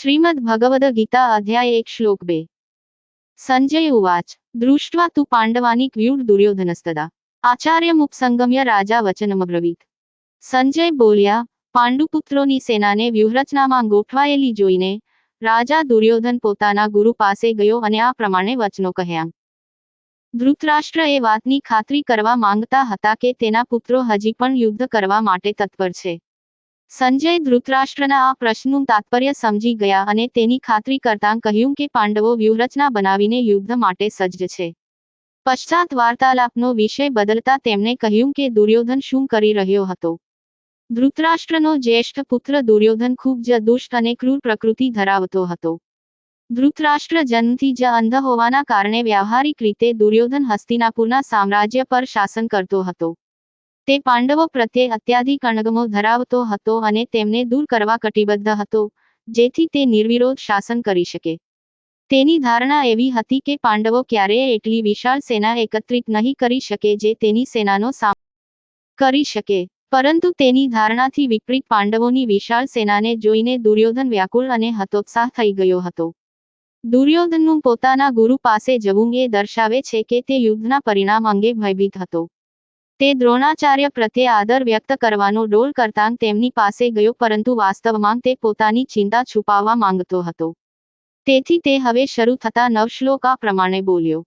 શ્રીમદ ભગવદ ગીતા અધ્યાય એક શ્લોક બે સંજય ઉવાચ દૃષ્ટવા તું પાંડવાની ક્વ્યુડ દુર્યોધનસ્તદા આચાર્યમુપસંગમ્ય રાજા વચનમબ્રવીત સંજય બોલ્યા પાંડુપુત્રોની સેનાને વ્યૂહરચનામાં ગોઠવાયેલી જોઈને રાજા દુર્યોધન પોતાના ગુરુ પાસે ગયો અને આ પ્રમાણે વચનો કહ્યા ધૃતરાષ્ટ્ર એ વાતની ખાતરી કરવા માંગતા હતા કે તેના પુત્રો હજી પણ યુદ્ધ કરવા માટે તત્પર છે સંજય ધૃતરાષ્ટ્રના આ પ્રશ્નનું તાત્પર્ય સમજી ગયા અને તેની ખાતરી કરતાં કહ્યું કે પાંડવો વ્યૂહરચના બનાવીને યુદ્ધ માટે સજ્જ છે. પશ્ચાત વાર્તાલાપનો વિષય બદલતા તેમણે કહ્યું કે દુર્યોધન શું કરી રહ્યો હતો. ધૃતરાષ્ટ્રનો જ્યેષ્ઠ પુત્ર દુર્યોધન ખૂબ જ દુષ્ટ અને ક્રૂર પ્રકૃતિ ધરાવતો હતો. ધૃતરાષ્ટ્ર જન્મથી જ અંધ હોવાના કારણે વ્યાવહારિક રીતે દુર્યોધન હસ્તિનાપુરના સામ્રાજ્ય પર શાસન કરતો હતો. તે પાંડવો પ્રત્યે અત્યાધિક અણગમો ધરાવતો હતો અને તેમને દૂર કરવા કટિબદ્ધ હતો, જેથી તે નિર્વિરોધ શાસન કરી શકે. તેની ધારણા એવી હતી કે પાંડવો ક્યારેય એટલી વિશાળ સેના એકત્રિત નહીં કરી શકે જે તેની સેનાનો સામનો કરી શકે, પરંતુ તેની ધારણાથી વિપરીત પાંડવોની વિશાળ સેનાને જોઈને દુર્યોધન વ્યાકુળ અને હતોત્સાહ થઈ ગયો હતો. દુર્યોધનનું પોતાના ગુરુ પાસે જવું એ દર્શાવે છે કે તે યુદ્ધના પરિણામ અંગે ભયભીત હતો. તે દ્રોણાચાર્ય પ્રત્યે આદર વ્યક્ત કરવાનો ડોલ કરતાં તેમની પાસે ગયો પરંતુ વાસ્તવમાં તે પોતાની ચિંતા છુપાવવા માંગતો હતો. તેથી તે હવે શરૂ થતા નવશ્લોકા પ્રમાણે બોલ્યો.